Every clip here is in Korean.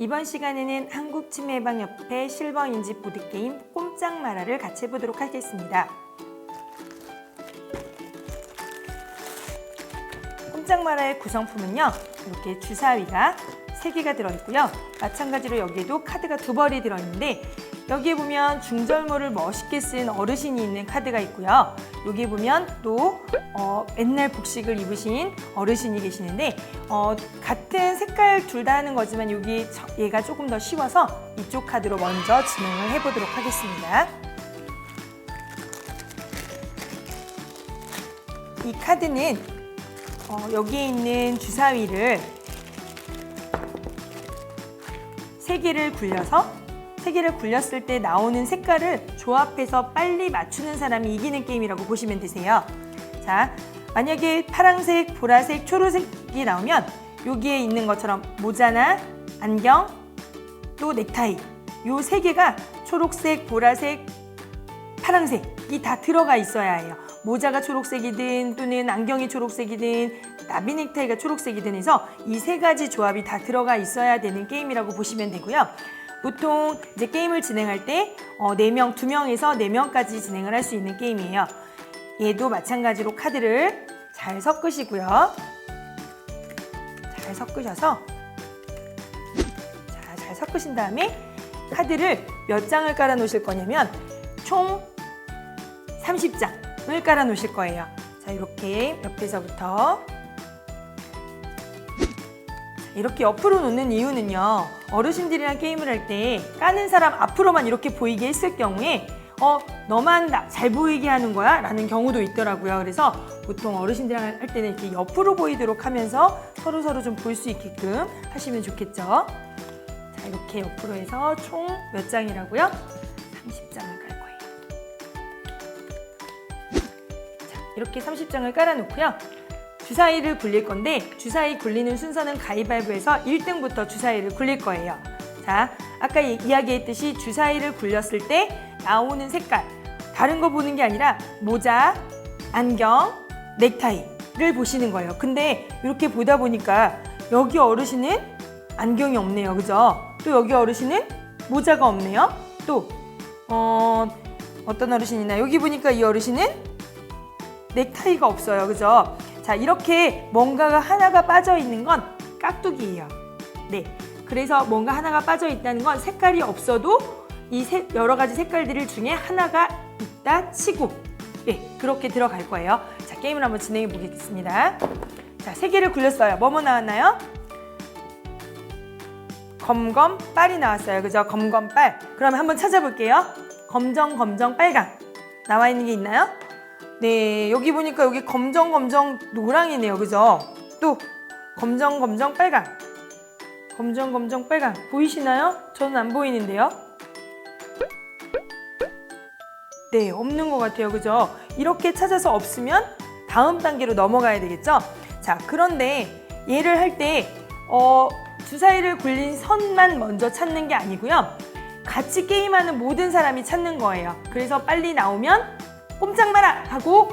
이번 시간에는 한국치매예방협회 실버인지 보드게임 꼼짝 마라를 같이 해보도록 하겠습니다. 꼼짝 마라의 구성품은요. 이렇게 주사위가 3개가 들어있고요. 마찬가지로 여기에도 카드가 두 벌이 들어있는데 여기에 보면 중절모를 멋있게 쓴 어르신이 있는 카드가 있고요. 여기 보면 또 어, 옛날 복식을 입으신 어르신이 계시는데 어, 같은 색깔 둘 다 하는 거지만 여기 저- 얘가 조금 더 쉬워서 이쪽 카드로 먼저 진행을 해보도록 하겠습니다. 이 카드는 어, 여기에 있는 주사위를 세 개를 굴려서 세 개를 굴렸을 때 나오는 색깔을 조합해서 빨리 맞추는 사람이 이기는 게임이라고 보시면 되세요. 자, 만약에 파란색, 보라색, 초록색이 나오면 여기에 있는 것처럼 모자나 안경, 또 넥타이 요 세 개가 초록색, 보라색, 파란색이 다 들어가 있어야 해요. 모자가 초록색이든 또는 안경이 초록색이든 나비 넥타이가 초록색이든 해서 이 세 가지 조합이 다 들어가 있어야 되는 게임이라고 보시면 되고요. 보통 이제 게임을 진행할 때 어, 4명, 2명에서 4명까지 진행을 할 수 있는 게임이에요. 얘도 마찬가지로 카드를 잘 섞으시고요. 잘 섞으셔서 자, 잘 섞으신 다음에 카드를 몇 장을 깔아 놓으실 거냐면 총 30장을 깔아 놓으실 거예요. 자, 이렇게 옆에서부터 이렇게 옆으로 놓는 이유는요. 어르신들이랑 게임을 할 때 까는 사람 앞으로만 이렇게 보이게 했을 경우에 어, 너만 나- 잘 보이게 하는 거야? 라는 경우도 있더라고요. 그래서 보통 어르신들이랑 할 때는 이렇게 옆으로 보이도록 하면서 서로서로 좀 볼 수 있게끔 하시면 좋겠죠. 자, 이렇게 옆으로 해서 총 몇 장이라고요? 30장을 깔 거예요. 자, 이렇게 30장을 깔아놓고요. 주사위를 굴릴 건데 주사위 굴리는 순서는 가위바위보에서 1등부터 주사위를 굴릴 거예요. 자, 아까 이- 이야기했듯이 주사위를 굴렸을 때 나오는 색깔 다른 거 보는 게 아니라 모자, 안경, 넥타이를 보시는 거예요. 근데 이렇게 보다 보니까 여기 어르신은 안경이 없네요. 그죠? 또 여기 어르신은 모자가 없네요. 또 어, 어떤 어르신이나 여기 보니까 이 어르신은 넥타이가 없어요. 그죠? 자, 이렇게 뭔가가 하나가 빠져 있는 건 깍두기예요. 네. 그래서 뭔가 하나가 빠져 있다는 건 색깔이 없어도 이 색- 여러 가지 색깔들 중에 하나가 있다 치고 네, 그렇게 들어갈 거예요. 자, 게임을 한번 진행해 보겠습니다. 자, 세 개를 굴렸어요. 뭐뭐 나왔나요? 검검 빨이 나왔어요. 그죠? 검검 빨. 그러면 한번 찾아볼게요. 검정 검정 빨강. 나와 있는 게 있나요? 네, 여기 보니까 여기 검정 검정 노랑이네요. 그죠? 또 검정 검정 빨강. 검정 검정 빨강. 보이시나요? 저는 안 보이는데요. 네, 없는 것 같아요. 그죠? 이렇게 찾아서 없으면 다음 단계로 넘어가야 되겠죠? 자, 그런데 얘를 할 때, 어, 주사위를 굴린 선만 먼저 찾는 게 아니고요. 같이 게임하는 모든 사람이 찾는 거예요. 그래서 빨리 나오면 꼼짝 마라! 하고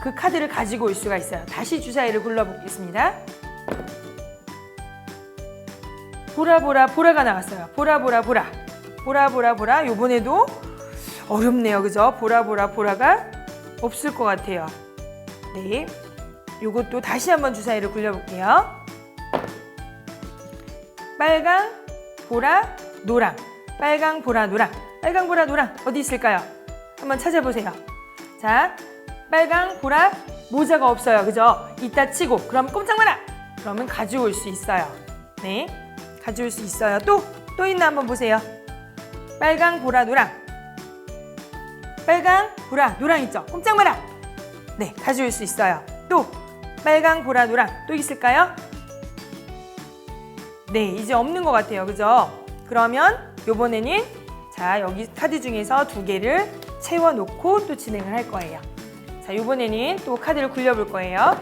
그 카드를 가지고 올 수가 있어요. 다시 주사위를 굴러보겠습니다. 보라 보라 보라가 나왔어요. 보라 보라 보라. 보라 보라 보라. 요번에도 어렵네요. 그죠? 보라 보라 보라가 없을 것 같아요. 네. 요것도 다시 한번 주사위를 굴려볼게요. 빨강, 보라, 노랑. 빨강, 보라, 노랑. 빨강, 보라, 노랑. 어디 있을까요? 한번 찾아보세요. 자, 빨강, 보라, 모자가 없어요. 그죠? 이따 치고. 그럼 꼼짝 마라! 그러면 가져올 수 있어요. 네. 가져올 수 있어요. 또, 또 있나 한번 보세요. 빨강, 보라, 노랑. 빨강, 보라, 노랑 있죠? 꼼짝 마라! 네, 가져올 수 있어요. 또, 빨강, 보라, 노랑. 또 있을까요? 네, 이제 없는 것 같아요. 그죠? 그러면 요번에는 자, 여기 카드 중에서 두 개를 채워놓고 또 진행을 할 거예요. 자, 요번에는 또 카드를 굴려볼 거예요.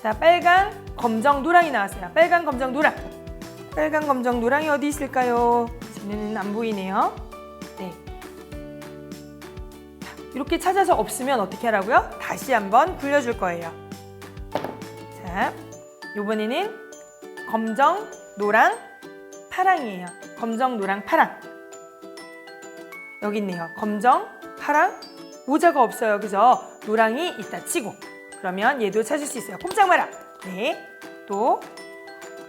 자, 빨강, 검정, 노랑이 나왔어요. 빨강, 검정, 노랑. 빨강, 검정, 노랑이 어디 있을까요? 저는 안 보이네요. 네. 자, 이렇게 찾아서 없으면 어떻게 하라고요? 다시 한번 굴려줄 거예요. 자, 요번에는 검정, 노랑, 파랑이에요. 검정, 노랑, 파랑. 여기 있네요. 검정, 파랑, 모자가 없어요. 그죠? 노랑이 있다 치고. 그러면 얘도 찾을 수 있어요. 꼼짝 마라. 네. 또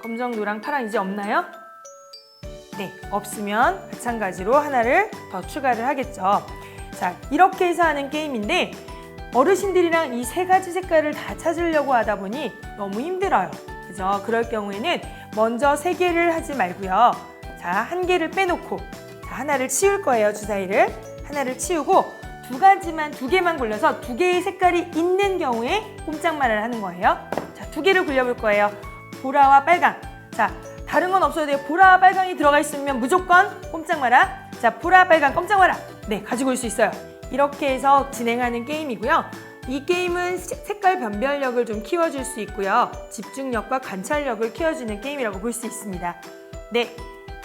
검정, 노랑, 파랑 이제 없나요? 네, 없으면 마찬가지로 하나를 더 추가를 하겠죠. 자, 이렇게 해서 하는 게임인데 어르신들이랑 이 세 가지 색깔을 다 찾으려고 하다 보니 너무 힘들어요. 그죠? 그럴 경우에는 먼저 세 개를 하지 말고요. 자, 한 개를 빼놓고 자, 하나를 치울 거예요, 주사위를. 하나를 치우고 두 가지만, 두 개만 굴려서 두 개의 색깔이 있는 경우에 꼼짝말을 하는 거예요. 자, 두 개를 굴려볼 거예요. 보라와 빨강. 자, 다른 건 없어도 돼요. 보라와 빨강이 들어가 있으면 무조건 꼼짝 마라. 자, 보라, 빨강 꼼짝 마라. 네, 가지고 올 수 있어요. 이렇게 해서 진행하는 게임이고요. 이 게임은 색- 색깔 변별력을 좀 키워줄 수 있고요. 집중력과 관찰력을 키워주는 게임이라고 볼 수 있습니다. 네,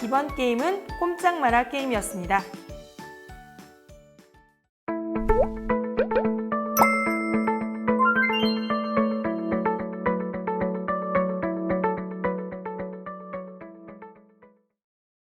이번 게임은 꼼짝 마라 게임이었습니다.